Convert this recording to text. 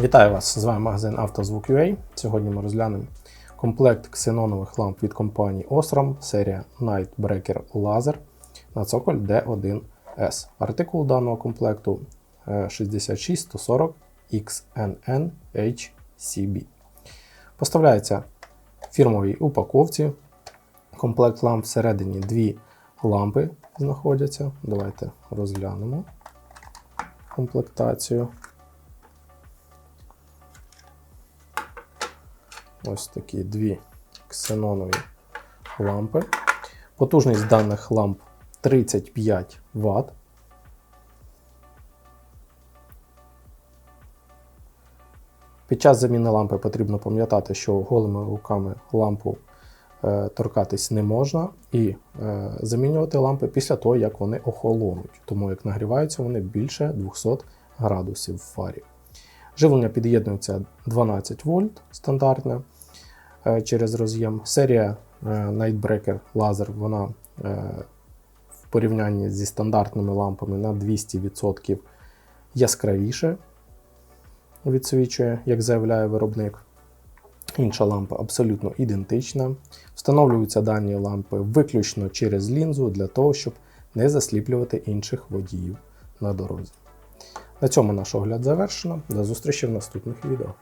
Вітаю вас! З вами магазин «Автозвук.UA». Сьогодні ми розглянемо комплект ксенонових ламп від компанії Osram, серія Nightbreaker Laser на цоколь D1S. Артикул даного комплекту е, 66140 XNN HCB. Поставляється в фірмовій упаковці. Комплект ламп всередині дві лампи знаходяться. Давайте розглянемо комплектацію. Ось такі дві ксенонові лампи. Потужність даних ламп 35 Вт. Під час заміни лампи потрібно пам'ятати, що голими руками лампу е, торкатись не можна, і е, замінювати лампи після того, як вони охолонуть, тому як нагріваються вони більше 200 градусів в фарі. Живлення під'єднується 12 вольт стандартне через роз'єм. Серія е, Nightbreaker Laser вона е, в порівнянні зі стандартними лампами на 200% яскравіше відсвічує, як заявляє виробник. Інша лампа абсолютно ідентична. Встановлюються дані лампи виключно через лінзу для того, щоб не засліплювати інших водіїв на дорозі. На цьому наш огляд завершено. До зустрічі в наступних відео.